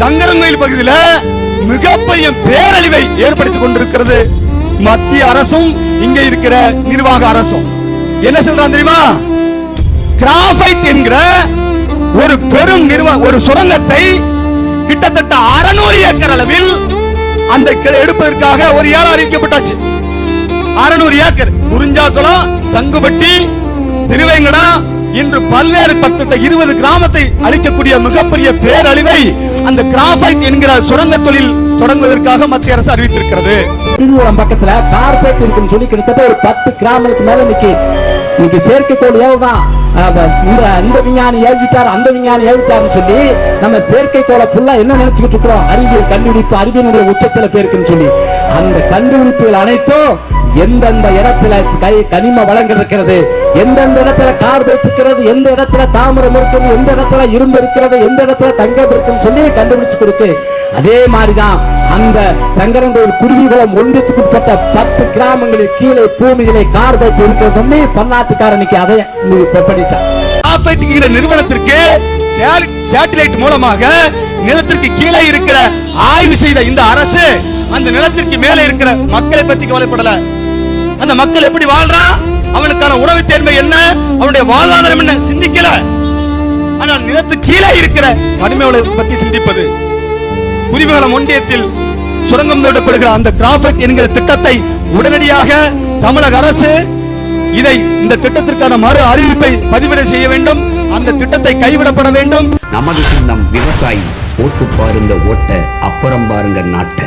சங்கரங்கோயில் பகுதியில மிகப்பெரிய பேரழிவை ஏற்படுத்திக் கொண்டிருக்கிறது. மத்திய அரசும் இங்க இருக்கிற நிர்வாக அரசும். என்ன சொல்றான் தெரியுமா? கிராஃபைட் என்கிற ஒரு பெரும் நிர்வாக ஒரு சுரங்கத்தை கிட்டத்தட்ட 600 ஏக்கர் அளவில் அந்த எடுப்பதற்காக ஒரு ஏழை அறிவிக்கப்பட்டாச்சு. 600 ஏக்கர். குறிஞ்சாக்குளம் சங்குபட்டி திருவேங்கடம் இன்று பல்வேறு பத்தட்ட இருபது கிராமத்தை அளிக்கக்கூடிய மிகப்பெரிய பேரழிவை அந்த கிராஃபைட் என்கிற சுரங்க தொழில் தொடங்குவதற்காக மத்திய அரசு அறிவித்திருக்கிறது. திருவிழம் பக்கத்துல கார்பரேட் இருக்குன்னு சொல்லி கிட்டத்தட்ட ஒரு பத்து கிராமத்துக்கு மேல இன்னைக்கு இன்னைக்கு செயற்கைக்கோள் ஏவுதான். இந்த இந்த விஞ்ஞானி ஏவிட்டார் அந்த விஞ்ஞானி ஏவிட்டார்னு சொல்லி நம்ம செயற்கைக்கோளை ஃபுல்லா என்ன நினைச்சுக்கிட்டு இருக்கிறோம்? அறிவியல் கண்டுபிடிப்பு அறிவியலுடைய உச்சத்துல போயிருக்குன்னு சொல்லி. அந்த கண்டுபிடிப்புகள் அனைத்தும் எந்தெந்த இடத்துல கை கனிம வளங்கள் இருக்கிறது? எந்தெந்த இடத்துல கார் வைத்திருக்கிறது எந்த இடத்துல தாமரம் இருக்கிறது எந்த இடத்துல இரும்பு இருக்கிறது எந்த இடத்துல தங்கம் இருக்குன்னு சொல்லி கண்டுபிடிச்சு கொடுக்கு அதே மாதிரிதான் அந்த சங்கரங்கோயில் குருவிகுளம் ஒன்றியத்துக்கு உட்பட்ட பத்து கிராமங்களில் கீழே பூமிகளை கார் வைத்து இருக்கிறது பன்னாட்டுக்காரனுக்கு அதை பண்ணிட்டான் நிறுவனத்திற்கு சேட்டலைட் மூலமாக நிலத்திற்கு கீழே இருக்கிற ஆய்வு செய்த இந்த அரசு அந்த நிலத்திற்கு மேலே இருக்கிற மக்களை பத்தி கவலைப்படல. அந்த மக்கள் எப்படி வாழ்றான்? அவனுக்கான உணவு தேர்மை என்ன? அவனுடைய வாழ்வாதாரம் என்ன? சிந்திக்கல. ஆனால் நிலத்து கீழே இருக்கிற கனிம வளத்தை பத்தி சிந்திப்பது. குருவிகளம் ஒன்றியத்தில் சுரங்கம் தோண்டப்படுகிற அந்த கிராஃபெட் என்கிற திட்டத்தை உடனடியாக தமிழக அரசு இதை இந்த திட்டத்திற்கான மறு அறிவிப்பை பதிவிட செய்ய வேண்டும். அந்த திட்டத்தை கைவிடப்பட வேண்டும். நமது சின்னம் விவசாயி ஓட்டு பாருங்க ஓட்ட அப்புறம் பாருங்க நாட்டை.